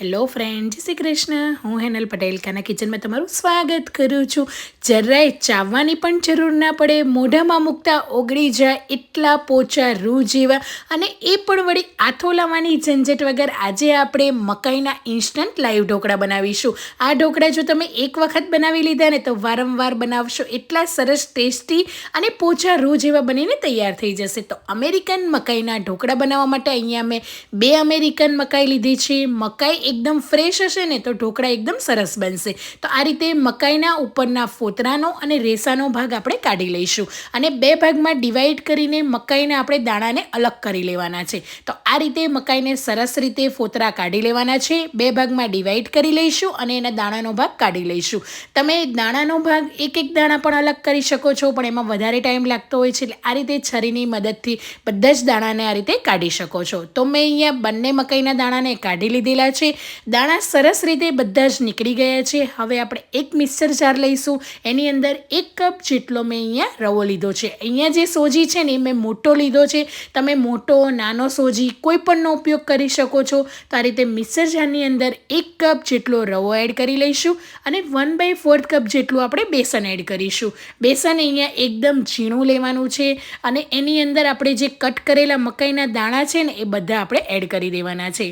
Hello friend જય શ્રી કૃષ્ણ. હું હેનલ પટેલ. કાના કિચનમાં તમારું સ્વાગત કરું છું. જરાય ચાવવાની પણ જરૂર ના પડે. મોઢામાં મૂકતા ઓગળી જાય એટલા પોચા રૂ જેવા. અને એ પણ વળી આથો લાવવાની ઝંઝટ વગર આજે આપણે મકાઈના ઇન્સ્ટન્ટ લાઈવ ઢોકળા બનાવીશું. આ ઢોકળા જો તમે એક વખત બનાવી લીધા ને તો વારંવાર બનાવશો. એટલા સરસ ટેસ્ટી અને પોચા રૂ જેવા બનીને તૈયાર થઈ જશે. તો અમેરિકન મકાઈના ઢોકળા બનાવવા માટે અહીંયા મેં બે અમેરિકન મકાઈ લીધી છે. મકાઈ એકદમ ફ્રેશ હશે ને તો ઢોકળા એકદમ સરસ બનશે. તો આ રીતે મકાઈના ઉપરના ફોતરાનો અને રેસાનો ભાગ આપણે કાઢી લઈશું. અને બે ભાગમાં ડિવાઈડ કરીને મકાઈને આપણે દાણાને અલગ કરી લેવાના છે. તો આ રીતે મકાઈને સરસ રીતે ફોતરા કાઢી લેવાના છે. બે ભાગમાં ડિવાઈડ કરી લઈશું અને એના દાણાનો ભાગ કાઢી લઈશું. તમે દાણાનો ભાગ એક એક દાણા પણ અલગ કરી શકો છો, પણ એમાં વધારે ટાઈમ લાગતો હોય છે એટલે આ રીતે છરીની મદદથી બધા જ દાણાને આ રીતે કાઢી શકો છો. તો મેં અહીંયા બંને મકાઈના દાણાને કાઢી લીધેલા છે. દાણા સરસ રીતે બધા જ નીકળી ગયા છે. હવે આપણે એક મિક્સર જાર લઈશું. એની અંદર એક કપ જેટલો મેં અહીંયા રવો લીધો છે. અહીંયા જે સોજી છે ને એ મેં મોટો લીધો છે. તમે મોટો, નાનો સોજી કોઈ પણનો ઉપયોગ કરી શકો છો, તો આ રીતે મિક્સર અંદર એક કપ જેટલો રવો એડ કરી લઈશું અને વન બાય ફોર્થ કપ જેટલું આપણે બેસન એડ કરીશું. બેસન અહીંયા એકદમ ઝીણું લેવાનું છે અને એની અંદર આપણે જે કટ કરેલા મકાઈના દાણા છે ને, એ બધા આપણે એડ કરી દેવાના છે.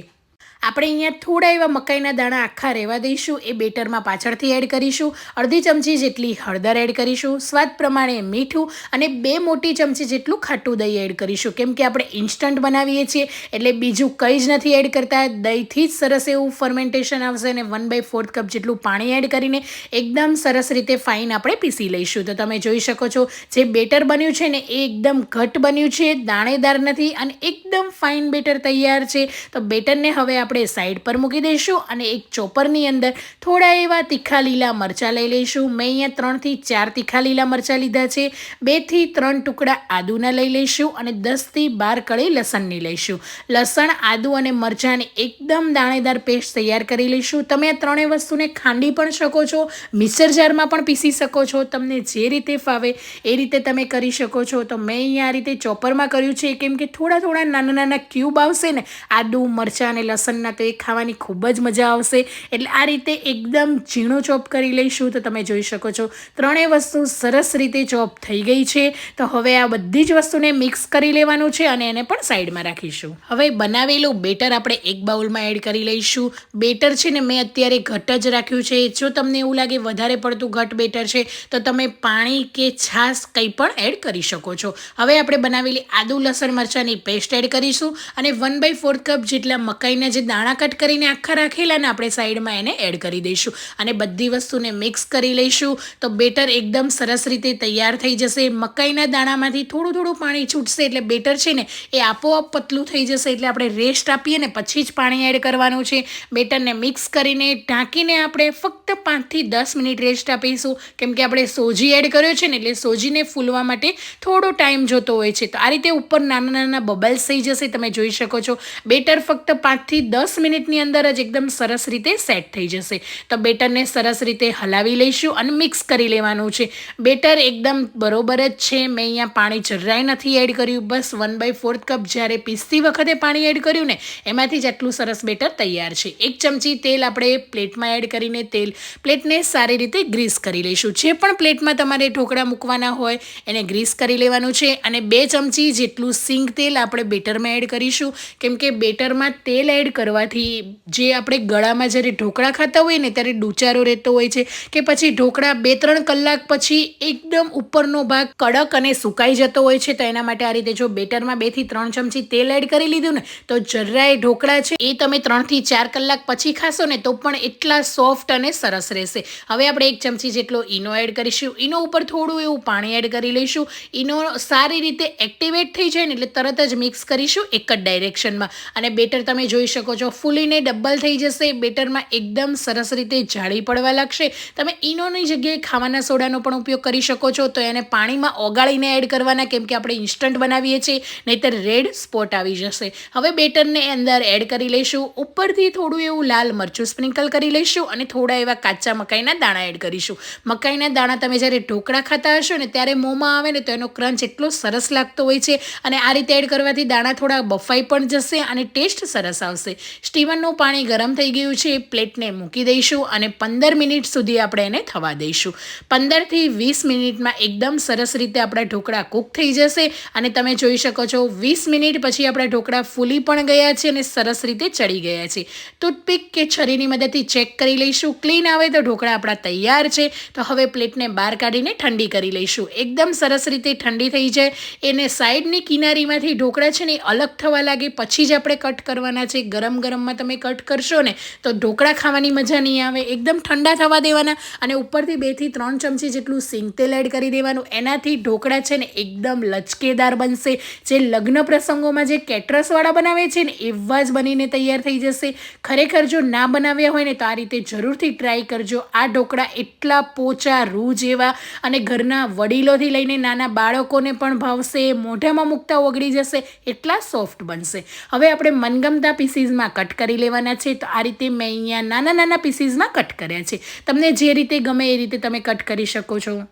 આપણે અહીંયા થોડા એવા મકાઈના દાણા આખા રહેવા દઈશું, એ બેટરમાં પાછળથી એડ કરીશું, અડધી ચમચી જેટલી હળદર એડ કરીશું, સ્વાદ પ્રમાણે મીઠું અને બે મોટી ચમચી જેટલું ખાટું દહીં એડ કરીશું. કેમ કે આપણે ઇન્સ્ટન્ટ બનાવીએ છીએ, એટલે બીજું કંઈ જ નથી એડ કરતા. દહીંથી જ સરસ એવું ફર્મેન્ટેશન આવશે અને વન બાય ફોર્થ કપ જેટલું પાણી એડ કરીને એકદમ સરસ રીતે ફાઇન આપણે પીસી લઈશું. તો તમે જોઈ શકો છો, જે બેટર બન્યું છે ને, એ એકદમ ઘટ બન્યું છે, દાણેદાર નથી અને એકદમ ફાઇન બેટર તૈયાર છે. તો બેટરને હવે આપણે સાઈડ પર મૂકી દઈશું અને એક ચોપરની અંદર થોડા એવા તીખા લીલા મરચાં લઈ લઈશું. મેં અહીંયા ત્રણથી ચાર તીખા લીલા મરચાં લીધા છે. બેથી ત્રણ ટુકડા આદુના લઈ લઈશું અને દસથી બાર કળી લસણની લઈશું. લસણ, આદુ અને મરચાંની એકદમ દાણેદાર પેસ્ટ તૈયાર કરી લઈશું. તમે આ ત્રણેય વસ્તુને ખાંડી પણ શકો છો, મિક્સર જારમાં પણ પીસી શકો છો, તમને જે રીતે ફાવે એ રીતે તમે કરી શકો છો. તો મેં અહીંયા આ રીતે ચોપરમાં કર્યું છે. કેમ કે થોડા થોડા નાના નાના ક્યુબ આવશે ને, આદુ, મરચાં અને લસણ લસણના તો ખાવાની ખૂબ જ મજા આવશે. એટલે આ રીતે એકદમ ઝીણો ચોપ કરી લઈશું તો તમે જોઈ શકો છો, ત્રણેય વસ્તુ સરસ રીતે ચોપ થઈ ગઈ છે. તો હવે આ બધી જ વસ્તુને મિક્સ કરી લેવાનું છે અને એને પણ સાઈડમાં રાખીશું. હવે બનાવેલું બેટર આપણે એક બાઉલમાં એડ કરી લઈશું. બેટર છે ને મેં અત્યારે ઘટ જ રાખ્યું છે. જો તમને એવું લાગે વધારે પડતું ઘટ બેટર છે, તો તમે પાણી કે છાશ કંઈ પણ એડ કરી શકો છો. હવે આપણે બનાવેલી આદુ લસણ મરચાંની પેસ્ટ એડ કરીશું અને વન બાય ફોર્થ કપ જેટલા મકાઈના જે દાણા કટ કરીને આખા રાખેલા ને આપણે સાઈડમાં એને એડ કરી દઈશું. અને બધી વસ્તુને મિક્સ કરી લઈશું. તો બેટર એકદમ સરસ રીતે તૈયાર થઈ જશે. મકાઈના દાણામાંથી થોડું થોડું પાણી છૂટશે એટલે બેટર છે ને, એ આપોઆપ પતલું થઈ જશે એટલે આપણે રેસ્ટ આપીએ ને પછી જ પાણી એડ કરવાનું છે. બેટરને મિક્સ કરીને ઢાંકીને આપણે ફક્ત પાંચથી દસ મિનિટ રેસ્ટ આપીશું. કેમ કે આપણે સોજી એડ કર્યો છે ને, એટલે સોજીને ફૂલવા માટે થોડો ટાઈમ જોતો હોય છે. તો આ રીતે ઉપર નાના નાના બબલ્સ થઈ જશે, તમે જોઈ શકો છો. બેટર ફક્ત પાંચથી દસ દસ મિનિટની અંદર જ એકદમ સરસ રીતે સેટ થઈ જશે. તો બેટરને સરસ રીતે હલાવી લઈશું અને મિક્સ કરી લેવાનું છે. બેટર એકદમ બરોબર જ છે. મેં અહીંયા પાણી જરાય નથી એડ કર્યું. બસ વન બાય ફોર્થ કપ જ્યારે પીસતી વખતે પાણી એડ કર્યું ને, એમાંથી જ આટલું સરસ બેટર તૈયાર છે. એક ચમચી તેલ આપણે પ્લેટમાં એડ કરીને તેલ પ્લેટને સારી રીતે ગ્રીસ કરી લઈશું. જે પણ પ્લેટમાં તમારે ઢોકળા મૂકવાના હોય, એને ગ્રીસ કરી લેવાનું છે અને બે ચમચી જેટલું સિંગ તેલ આપણે બેટરમાં એડ કરીશું. કેમ કે બેટરમાં તેલ એડ કરવાથી જે આપણે ગળામાં જ્યારે ઢોકળા ખાતા હોઈએ ને ત્યારે ડૂચારો રહેતો હોય છે કે પછી ઢોકળા બે ત્રણ કલાક પછી એકદમ ઉપરનો ભાગ કડક અને સુકાઈ જતો હોય છે, તો એના માટે આ રીતે જો બેટરમાં બેથી ત્રણ ચમચી તેલ એડ કરી લીધું ને, તો જરાય ઢોકળા છે, એ તમે ત્રણથી ચાર કલાક પછી ખાશો ને, તો પણ એટલા સોફ્ટ અને સરસ રહેશે. હવે આપણે એક ચમચી જેટલો ઈનો એડ કરીશું. ઈનો ઉપર થોડું એવું પાણી એડ કરી લઈશું. ઈનો સારી રીતે એક્ટિવેટ થઈ જાય ને, એટલે તરત જ મિક્સ કરીશું એક જ ડાયરેક્શનમાં. અને બેટર તમે જોઈ શકો છો ફૂલીને ડબલ થઈ જશે, બેટરમાં એકદમ સરસ રીતે જાળી પડવા લાગશે. તમે ઈનોની જગ્યાએ ખાવાના સોડાનો પણ ઉપયોગ કરી શકો છો, તો એને પાણીમાં ઓગાળીને એડ કરવાના, કેમ કે આપણે ઇન્સ્ટન્ટ બનાવીએ છીએ, નહીતર રેડ સ્પોટ આવી જશે. હવે બેટરને અંદર એડ કરી લઈશું, ઉપરથી થોડું એવું લાલ મરચું સ્પ્રિંકલ કરી લઈશું અને થોડા એવા કાચા મકાઈના દાણા એડ કરીશું. મકાઈના દાણા તમે જ્યારે ઢોકળા ખાતા હશો ને ત્યારે મોંમાં આવે ને તો એનો ક્રંચ એટલો સરસ લાગતો હોય છે અને આ રીતે એડ કરવાથી દાણા થોડા બફાઈ પણ જશે અને ટેસ્ટ સરસ આવશે. સ્ટીવનનું પાણી ગરમ થઈ ગયું છે, પ્લેટને મૂકી દઈશું અને પંદર મિનિટ સુધી આપણે એને થવા દઈશું. પંદરથી વીસ મિનિટમાં એકદમ સરસ રીતે આપણા ઢોકળા કૂક થઈ જશે અને તમે જોઈ શકો છો, વીસ મિનિટ પછી આપણા ઢોકળા ફૂલી પણ ગયા છે અને સરસ રીતે ચડી ગયા છે. ટૂથપીક કે છરીની મદદથી ચેક કરી લઈશું. ક્લીન આવે તો ઢોકળા આપણા તૈયાર છે. તો હવે પ્લેટને બહાર કાઢીને ઠંડી કરી લઈશું. એકદમ સરસ રીતે ઠંડી થઈ જાય. એને સાઈડની કિનારીમાંથી ઢોકળા છે ને અલગ થવા લાગે. પછી જ આપણે કટ કરવાના છે. ગરમ ગરમમાં તમે કટ કરશો ને, તો ઢોકળા ખાવાની મજા નહીં આવે. એકદમ ઠંડા થવા દેવાના અને ઉપરથી બેથી ત્રણ ચમચી જેટલું સિંગ તેલ એડ કરી દેવાનું. એનાથી ઢોકળા છે ને એકદમ લચકેદાર બનશે. જે લગ્ન પ્રસંગોમાં જે કેટરસવાળા બનાવે છે ને, એવા જ બનીને તૈયાર થઈ જશે. ખરેખર જો ના બનાવ્યા હોય ને, તો આ રીતે જરૂરથી ટ્રાય કરજો. આ ઢોકળા એટલા પોચા રૂ જેવા અને ઘરના વડીલોથી લઈને નાના બાળકોને પણ ભાવશે, મોઢામાં મૂકતા ઓગળી જશે, એટલા સોફ્ટ બનશે. હવે આપણે મનગમતા પીસીસમાં કટ કરી લેવાના છે, તો આ રીતે મેં અહીંયા નાના નાના પીસીસમાં કટ કર્યા છે. તમને જે રીતે ગમે એ રીતે તમે કટ કરી શકો છો.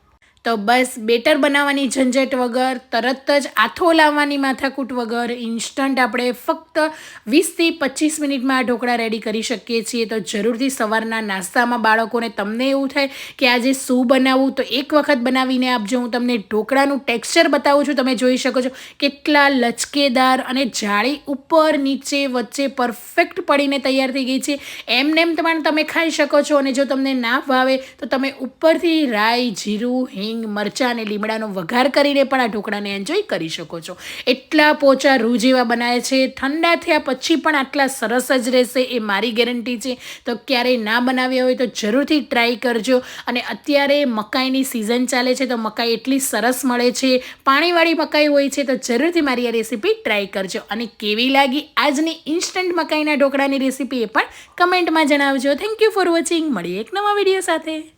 તો બસ બેટર બનાવવાની ઝંઝટ વગર, તરત જ આથો લાવવાની માથાકૂટ વગર ઇન્સ્ટન્ટ આપણે ફક્ત વીસથી પચીસ મિનિટમાં આ ઢોકળા રેડી કરી શકીએ છીએ. તો જરૂરથી સવારના નાસ્તામાં બાળકોને તમને એવું થાય કે આજે શું બનાવવું તો એક વખત બનાવીને આપજો. હું તમને ઢોકળાનું ટેક્સચર બતાવું છું. તમે જોઈ શકો છો કેટલા લચકેદાર અને જાળી ઉપર, નીચે, વચ્ચે પરફેક્ટ પડીને તૈયાર થઈ ગઈ છે. એમ તમારે તમે ખાઈ શકો છો અને જો તમને ના ભાવે, તો તમે ઉપરથી રાઈ, જીરું, હિંગ હિંગ, મરચાં અને લીમડાનો વઘાર કરીને પણ આ ઢોકળાને એન્જોય કરી શકો છો. એટલા પોચા રૂ જેવા બનાવે છે. ઠંડા થયા પછી પણ આટલા સરસ જ રહેશે એ મારી ગેરંટી છે. તો ક્યારેય ના બનાવ્યા હોય તો જરૂરથી ટ્રાય કરજો. અને અત્યારે મકાઈની સિઝન ચાલે છે તો મકાઈ એટલી સરસ મળે છે. પાણીવાળી મકાઈ હોય છે તો જરૂરથી મારી આ રેસીપી ટ્રાય કરજો. અને કેવી લાગી આજની ઇન્સ્ટન્ટ મકાઈના ઢોકળાની રેસીપી એ પણ કમેન્ટમાં જણાવજો. થેન્ક યુ ફોર વોચિંગ મળીએ એક નવા વીડિયો સાથે.